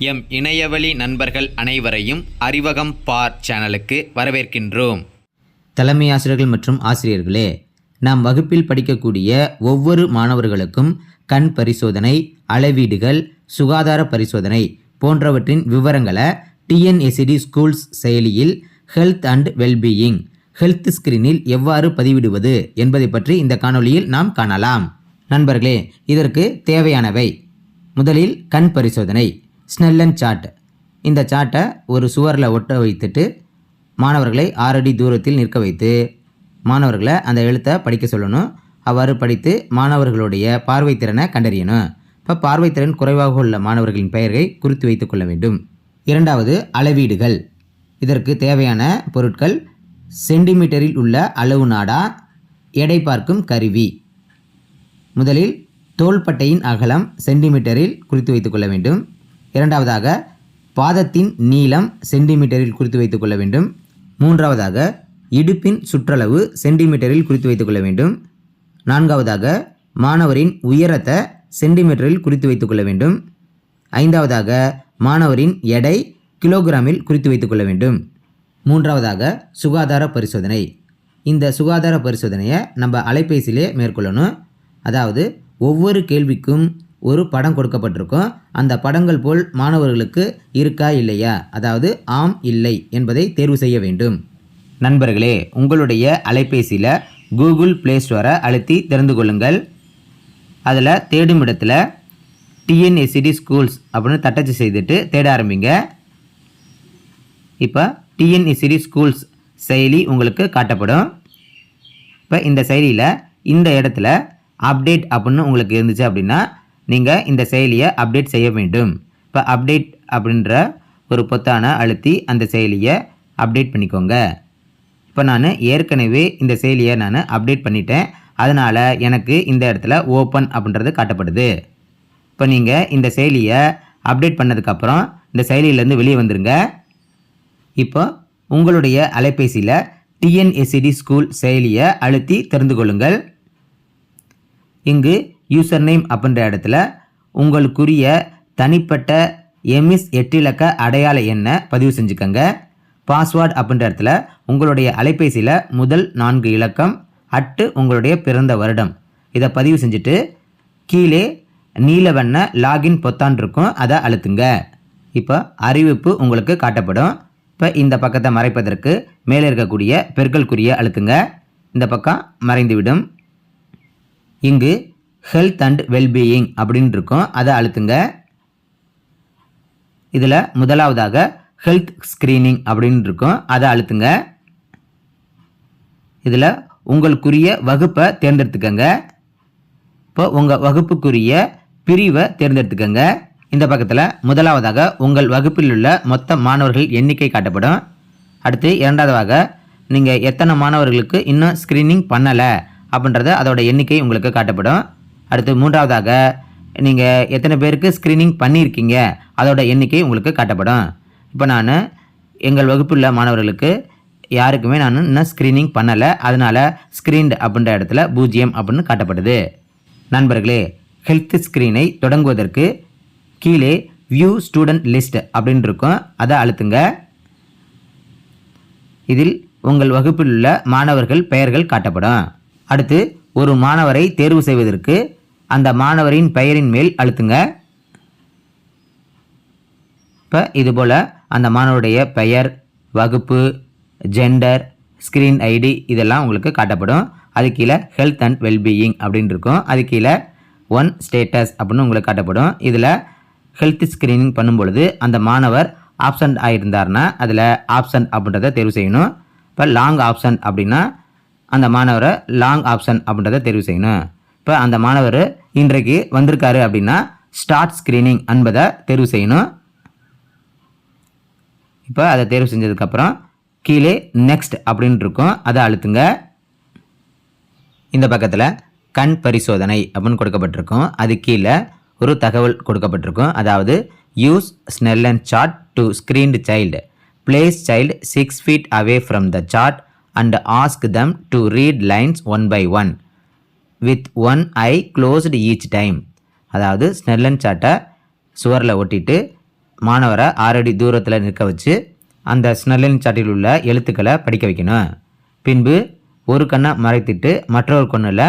M இணையவழி நண்பர்கள் அனைவரையும் அறிவகம் பார் சேனலுக்கு வரவேற்கின்றோம். தலைமை ஆசிரியர்கள் மற்றும் ஆசிரியர்களே நாம் வகுப்பில் படிக்கக்கூடிய ஒவ்வொரு மாணவர்களுக்கும் கண் பரிசோதனை அளவீடுகள் சுகாதார பரிசோதனை போன்றவற்றின் விவரங்களை டிஎன்எஸ்சிடி ஸ்கூல்ஸ் செயலியில் ஹெல்த் அண்ட் வெல்பீயிங் ஹெல்த் ஸ்கிரீனில் எவ்வாறு பதிவிடுவது என்பதை பற்றி இந்த காணொளியில் நாம் காணலாம். நண்பர்களே இதற்கு தேவையானவை. முதலில் கண் பரிசோதனை. ஸ்னெல்லன் சார்ட் இந்த சார்ட்டை ஒரு சுவரில் ஒட்ட வைத்துட்டு மாணவர்களை ஆறடி தூரத்தில் நிற்க வைத்து மாணவர்களை அந்த எழுத்தை படிக்க சொல்லணும். அவ்வாறு படித்து மாணவர்களுடைய பார்வைத்திறனை கண்டறியணும். இப்போ பார்வைத்திறன் குறைவாக உள்ள மாணவர்களின் பெயரை குறித்து வைத்து கொள்ள வேண்டும். இரண்டாவது அளவீடுகள். இதற்கு தேவையான பொருட்கள் சென்டிமீட்டரில் உள்ள அளவு நாடா எடை பார்க்கும் கருவி. முதலில் தோள்பட்டையின் அகலம் சென்டிமீட்டரில் குறித்து வைத்துக்கொள்ள வேண்டும். இரண்டாவதாக பாதத்தின் நீளம் சென்டிமீட்டரில் குறித்து வைத்துக்கொள்ள வேண்டும். மூன்றாவதாக இடுப்பின் சுற்றளவு சென்டிமீட்டரில் குறித்து வைத்துக்கொள்ள வேண்டும். நான்காவதாக மாணவரின் உயரத்தை சென்டிமீட்டரில் குறித்து வைத்துக்கொள்ள வேண்டும். ஐந்தாவதாக மாணவரின் எடை கிலோகிராமில் குறித்து வைத்துக்கொள்ள வேண்டும். மூன்றாவதாக சுகாதார பரிசோதனை. இந்த சுகாதார பரிசோதனையை நம்ம அலைபேசியிலே மேற்கொள்ளணும். அதாவது ஒவ்வொரு கேள்விக்கும் ஒரு படம் கொடுக்கப்பட்டிருக்கும். அந்த படங்கள் போல் மாணவர்களுக்கு இருக்கா இல்லையா? அதாவது ஆம் இல்லை என்பதை தேர்வு செய்ய வேண்டும். நண்பர்களே உங்களுடைய அலைபேசியில் கூகுள் ப்ளே ஸ்டோரை அழுத்தி திறந்து கொள்ளுங்கள். அதில் தேடும் இடத்துல டிஎன்எஸ்சிடி ஸ்கூல்ஸ் அப்படின்னு தட்டச்சு செய்துட்டு தேட ஆரம்பிங்க. இப்போ டிஎன்எஸ்சிடி ஸ்கூல்ஸ் செயலி உங்களுக்கு காட்டப்படும். இப்போ இந்த செயலியில் இந்த இடத்துல அப்டேட் அப்படின்னு உங்களுக்கு இருந்துச்சு அப்படின்னா நீங்கள் இந்த செயலியை அப்டேட் செய்ய வேண்டும். இப்போ அப்டேட் அப்படின்ற ஒரு பொத்தானை அழுத்தி அந்த செயலியை அப்டேட் பண்ணிக்கோங்க. இப்போ நான் ஏற்கனவே இந்த செயலியை நான் அப்டேட் பண்ணிட்டேன். அதனால் எனக்கு இந்த இடத்துல ஓப்பன் அப்படின்றது காட்டப்படுது. இப்போ நீங்கள் இந்த செயலியை அப்டேட் பண்ணதுக்கப்புறம் இந்த செயலியிலேருந்து வெளியே வந்துருங்க. இப்போ உங்களுடைய அலைபேசியில் டிஎன்எஸ்சிடி ஸ்கூல் செயலியை அழுத்தி தெரிந்து கொள்ளுங்கள். இங்கு யூசர் நேம் அப்படின்ற இடத்துல உங்களுக்குரிய தனிப்பட்ட எம்இஸ் எட்டிலக்க அடையாள எண்ணை பதிவு செஞ்சுக்கோங்க. பாஸ்வேர்டு அப்படின்ற இடத்துல உங்களுடைய அலைபேசியில் முதல் நான்கு இலக்கம் அட்டு உங்களுடைய பிறந்த வருடம். இதை பதிவு செஞ்சுட்டு கீழே நீல வண்ண லாகின் பொத்தான் இருக்கும் அதை அழுத்துங்க. இப்போ அறிவிப்பு உங்களுக்கு காட்டப்படும். இப்போ இந்த பக்கத்தை மறைப்பதற்கு மேலே இருக்கக்கூடிய பெருக்கல் குறியை அழுத்துங்க. இந்த பக்கம் மறைந்துவிடும். இங்கு ஹெல்த் அண்ட் வெல்பீயிங் அப்படின்னு இருக்கும் அதை அழுத்துங்க. இதில் முதலாவதாக ஹெல்த் ஸ்க்ரீனிங் அப்படின்னு இருக்கும் அதை அழுத்துங்க. இதில் உங்களுக்குரிய வகுப்பை தேர்ந்தெடுத்துக்கங்க. இப்போ உங்கள் வகுப்புக்குரிய பிரிவை தேர்ந்தெடுத்துக்கங்க. இந்த பக்கத்தில் முதலாவதாக உங்கள் வகுப்பில் உள்ள மொத்த மாணவர்கள் எண்ணிக்கை காட்டப்படும். அடுத்து இரண்டாவதாக நீங்கள் எத்தனை மாணவர்களுக்கு இன்னும் ஸ்க்ரீனிங் பண்ணலை அப்படின்றத அதோட எண்ணிக்கை உங்களுக்கு காட்டப்படும். அடுத்து மூன்றாவதாக நீங்கள் எத்தனை பேருக்கு ஸ்க்ரீனிங் பண்ணியிருக்கீங்க அதோட எண்ணிக்கை உங்களுக்கு காட்டப்படும். இப்போ நான் எங்கள் வகுப்பில் மாணவர்களுக்கு யாருக்குமே நான் இன்னும் ஸ்க்ரீனிங் பண்ணலை. அதனால் ஸ்க்ரீன்டு அப்படின்ற இடத்துல பூஜ்ஜியம் அப்படின்னு காட்டப்படுது. நண்பர்களே ஹெல்த் ஸ்க்ரீனை தொடங்குவதற்கு கீழே வியூ ஸ்டூடெண்ட் லிஸ்ட் அப்படின்னு இருக்கும். அதை அழுத்துங்க. இதில் உங்கள் வகுப்பில் உள்ள மாணவர்கள் பெயர்கள் காட்டப்படும். அடுத்து ஒரு மாணவரை தேர்வு செய்வதற்கு அந்த மாணவரின் பெயரின் மேல் அழுத்துங்க. இப்போ இதுபோல் அந்த மாணவருடைய பெயர் வகுப்பு ஜெண்டர் ஸ்க்ரீன் ஐடி இதெல்லாம் உங்களுக்கு காட்டப்படும். அது கீழே ஹெல்த் அண்ட் வெல்பீயிங் அப்படின்னு இருக்கும். அது கீழே ஒன் ஸ்டேட்டஸ் அப்படின்னு உங்களுக்கு காட்டப்படும். இதில் ஹெல்த் ஸ்க்ரீனிங் பண்ணும்பொழுது அந்த மாணவர் ஆப்சண்ட் ஆகியிருந்தார்னா அதில் ஆப்சண்ட் அப்படின்றத தேர்வு செய்யணும். இப்போ லாங் ஆப்ஷன் அப்படின்னா அந்த மாணவரை லாங் ஆப்ஷன் அப்படின்றத தேர்வு செய்யணும். இப்போ அந்த மாணவர் இன்றைக்கு வந்திருக்காரு அப்படின்னா ஸ்டார்ட் ஸ்க்ரீனிங் என்பதை தேர்வு செய்யணும். இப்போ அதை தேர்வு செஞ்சதுக்கப்புறம் கீழே நெக்ஸ்ட் அப்படின்னு இருக்கும். அதை அழுத்துங்க. இந்த பக்கத்தில் கண் பரிசோதனை அப்படின்னு கொடுக்கப்பட்டிருக்கும். அது கீழே ஒரு தகவல் கொடுக்கப்பட்டிருக்கும். அதாவது use Snellen chart to screen the child place child six feet away from the chart and ask them to read lines one by one with one eye closed each time அதாவது ஸ்னெல்லன் சாட்டை சுவரில் ஒட்டிட்டு மாணவரை ஆறடி தூரத்தில் நிற்க வச்சு அந்த ஸ்னெல்லன் சாட்டில் உள்ள எழுத்துக்களை படிக்க வைக்கணும். பின்பு ஒரு கண்ணை மறைத்திட்டு மற்றொரு கண்ணில்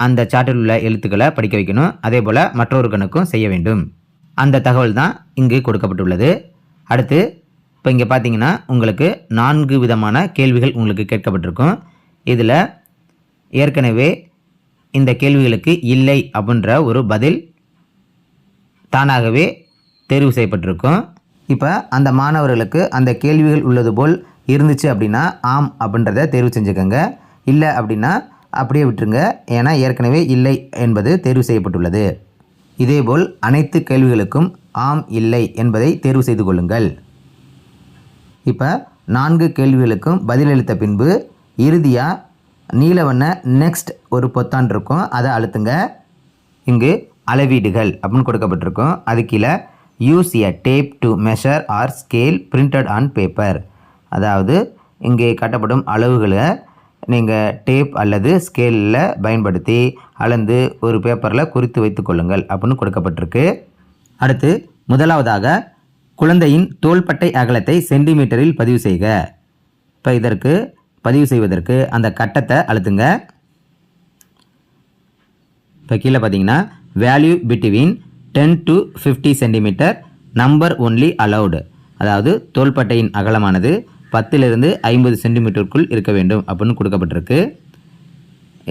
அந்த சாட்டில் உள்ள எழுத்துக்களை படிக்க வைக்கணும். அதே போல் மற்றொரு கண்ணுக்கும் செய்ய வேண்டும். அந்த தகவல் தான் இங்கு கொடுக்கப்பட்டுள்ளது. அடுத்து இப்போ இங்கே பார்த்தீங்கன்னா உங்களுக்கு நான்கு விதமான கேள்விகள் உங்களுக்கு கேட்கப்பட்டிருக்கும். இதில் ஏற்கனவே இந்த கேள்விகளுக்கு இல்லை அப்படின்ற ஒரு பதில் தானாகவே தேர்வு செய்யப்பட்டிருக்கும். இப்போ அந்த மாணவர்களுக்கு அந்த கேள்விகள் உள்ளது போல் இருந்துச்சு அப்படின்னா ஆம் அப்படின்றத தேர்வு செஞ்சுக்கோங்க. இல்லை அப்படின்னா அப்படியே விட்டுருங்க. ஏன்னா ஏற்கனவே இல்லை என்பது தேர்வு செய்யப்பட்டுள்ளது. இதேபோல் அனைத்து கேள்விகளுக்கும் ஆம் இல்லை என்பதை தேர்வு செய்து கொள்ளுங்கள். இப்போ நான்கு கேள்விகளுக்கும் பதிலளித்த பின்பு இறுதியாக நீல வண்ண நெக்ஸ்ட் ஒரு பொத்தான் இருக்கும். அதை அழுத்துங்க. இங்கு அளவீடுகள் அப்படின்னு கொடுக்கப்பட்டிருக்கும். அது கீழே use a tape to measure or scale printed on paper அதாவது இங்கே காட்டப்படும் அளவுகளை நீங்கள் டேப் அல்லது ஸ்கேலில் பயன்படுத்தி அளந்து ஒரு பேப்பரில் குறித்து வைத்து கொள்ளுங்கள் அப்படின்னு கொடுக்கப்பட்டிருக்கு. அடுத்து முதலாவதாக குழந்தையின் தோள்பட்டை அகலத்தை சென்டிமீட்டரில் பதிவு செய்க. இப்போ இதற்கு பதிவு செய்வதற்கு அந்த கட்டத்தை அழுத்துங்க. இப்போ கீழே பார்த்தீங்கன்னா value between ten to fifty centimetre number only allowed அதாவது தோள்பட்டையின் அகலமானது பத்திலிருந்து ஐம்பது சென்டிமீட்டருக்குள் இருக்க வேண்டும் அப்படின்னு கொடுக்கப்பட்டிருக்கு.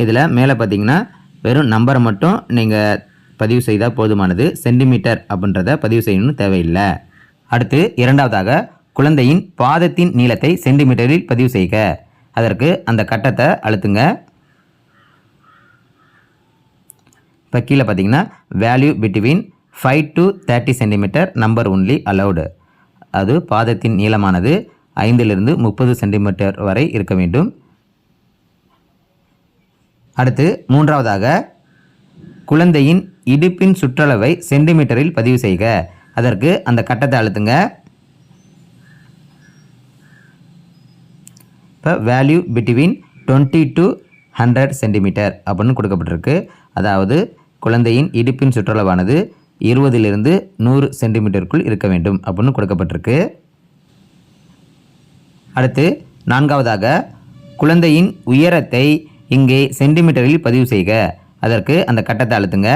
இதில் மேலே பார்த்தீங்கன்னா வெறும் நம்பரை மட்டும் நீங்கள் பதிவு செய்தால் போதுமானது சென்டிமீட்டர் அப்படின்றத பதிவு செய்யணும்னு தேவையில்லை. அடுத்து இரண்டாவதாக குழந்தையின் பாதத்தின் நீளத்தை சென்டிமீட்டரில் பதிவு செய்க. அதற்கு அந்த கட்டத்தை அழுத்துங்க. இப்போ கீழே பார்த்தீங்கன்னா value between five to thirty centimetre number only allowed அது பாதத்தின் நீளமானது ஐந்திலிருந்து முப்பது சென்டிமீட்டர் வரை இருக்க வேண்டும். அடுத்து மூன்றாவதாக குழந்தையின் இடுப்பின் சுற்றளவை சென்டிமீட்டரில் பதிவு செய்க. அதற்கு அந்த கட்டத்தை அழுத்துங்க. இப்போ value between twenty to hundred centimetre அப்படின்னு கொடுக்கப்பட்டிருக்கு. அதாவது குழந்தையின் இடுப்பின் சுற்றளவானது இருபதிலிருந்து நூறு சென்டிமீட்டருக்குள் இருக்க வேண்டும் அப்படின்னு கொடுக்கப்பட்டிருக்கு. அடுத்து நான்காவதாக குழந்தையின் உயரத்தை இங்கே சென்டிமீட்டரில் பதிவு செய்க. அதற்கு அந்த கட்டத்தை அழுத்துங்க.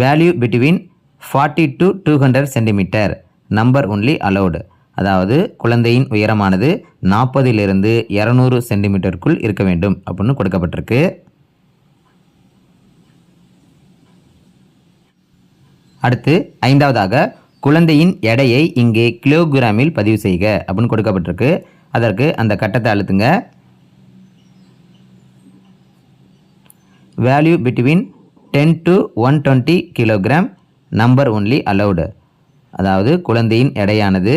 Value between forty to two hundred centimetre number only allowed அதாவது குழந்தையின் உயரமானது நாற்பதிலிருந்து இரநூறு சென்டிமீட்டருக்குள் இருக்க வேண்டும் அப்படின்னு கொடுக்கப்பட்டிருக்கு. அடுத்து ஐந்தாவதாக குழந்தையின் எடையை இங்கே கிலோகிராமில் பதிவு செய்க அப்படின்னு கொடுக்கப்பட்டிருக்கு. அதற்கு அந்த கட்டத்தை அழுத்துங்க. Value between ten to one twenty kilogram number only allowed அதாவது குழந்தையின் எடையானது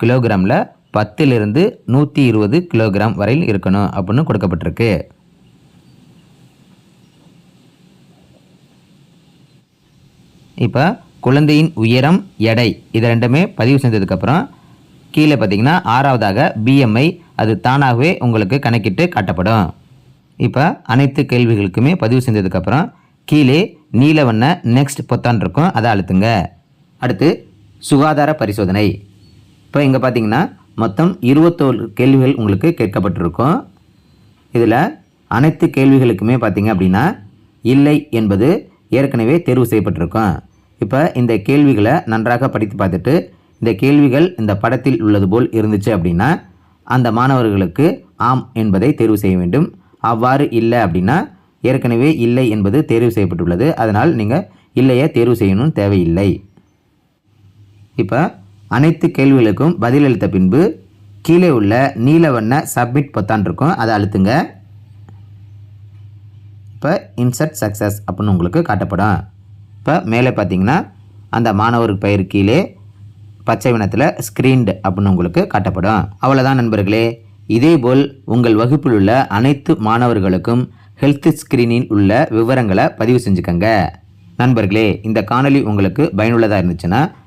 கிலோகிராமில் பத்திலிருந்து நூற்றி இருபது கிலோகிராம் வரையில் இருக்கணும் அப்படின்னு கொடுக்கப்பட்டிருக்கு. இப்போ குழந்தையின் உயரம் எடை இது ரெண்டுமே பதிவு செஞ்சதுக்கப்புறம் கீழே பார்த்தீங்கன்னா ஆறாவதாக பிஎம்ஐ அது தானாகவே உங்களுக்கு கணக்கிட்டு காட்டப்படும். இப்போ அனைத்து கேள்விகளுக்குமே பதிவு செஞ்சதுக்கப்புறம் கீழே நீல வண்ண நெக்ஸ்ட் பொத்தான் இருக்கும் அதை அழுத்துங்க. அடுத்து சுகாதார பரிசோதனை. இப்போ இங்கே பார்த்தீங்கன்னா மொத்தம் இருபத்தோரு கேள்விகள் உங்களுக்கு கேட்கப்பட்டிருக்கும். இதில் அனைத்து கேள்விகளுக்குமே பார்த்தீங்க அப்படின்னா இல்லை என்பது ஏற்கனவே தேர்வு செய்யப்பட்டிருக்கும். இப்போ இந்த கேள்விகளை நன்றாக படித்து பார்த்துட்டு இந்த கேள்விகள் இந்த படத்தில் உள்ளது போல் இருந்துச்சு அப்படின்னா அந்த மாணவர்களுக்கு ஆம் என்பதை தேர்வு செய்ய வேண்டும். அவ்வாறு இல்லை அப்படின்னா ஏற்கனவே இல்லை என்பது தேர்வு செய்யப்பட்டுள்ளது. அதனால் நீங்கள் இல்லையை தேர்வு செய்யணும் தேவையில்லை. இப்போ அனைத்து கேள்விகளுக்கும் பதிலளித்த பின்பு கீழே உள்ள நீல வண்ண சப்மிட் பொத்தான் இருக்கும். அதை அழுத்துங்க. இப்போ இன்சர்ட் சக்ஸஸ் அப்படின்னு உங்களுக்கு காட்டப்படும். இப்போ மேலே பார்த்தீங்கன்னா அந்த மாணவர் பெயர் கீழே பச்சை வினத்தில் ஸ்க்ரீன்டு அப்படின்னு உங்களுக்கு காட்டப்படும். அவ்வளோதான் நண்பர்களே. இதேபோல் உங்கள் வகுப்பில் உள்ள அனைத்து மாணவர்களுக்கும் ஹெல்த் ஸ்க்ரீனில் உள்ள விவரங்களை பதிவு செஞ்சுக்கங்க. நண்பர்களே இந்த காணொலி உங்களுக்கு பயனுள்ளதாக இருந்துச்சுன்னா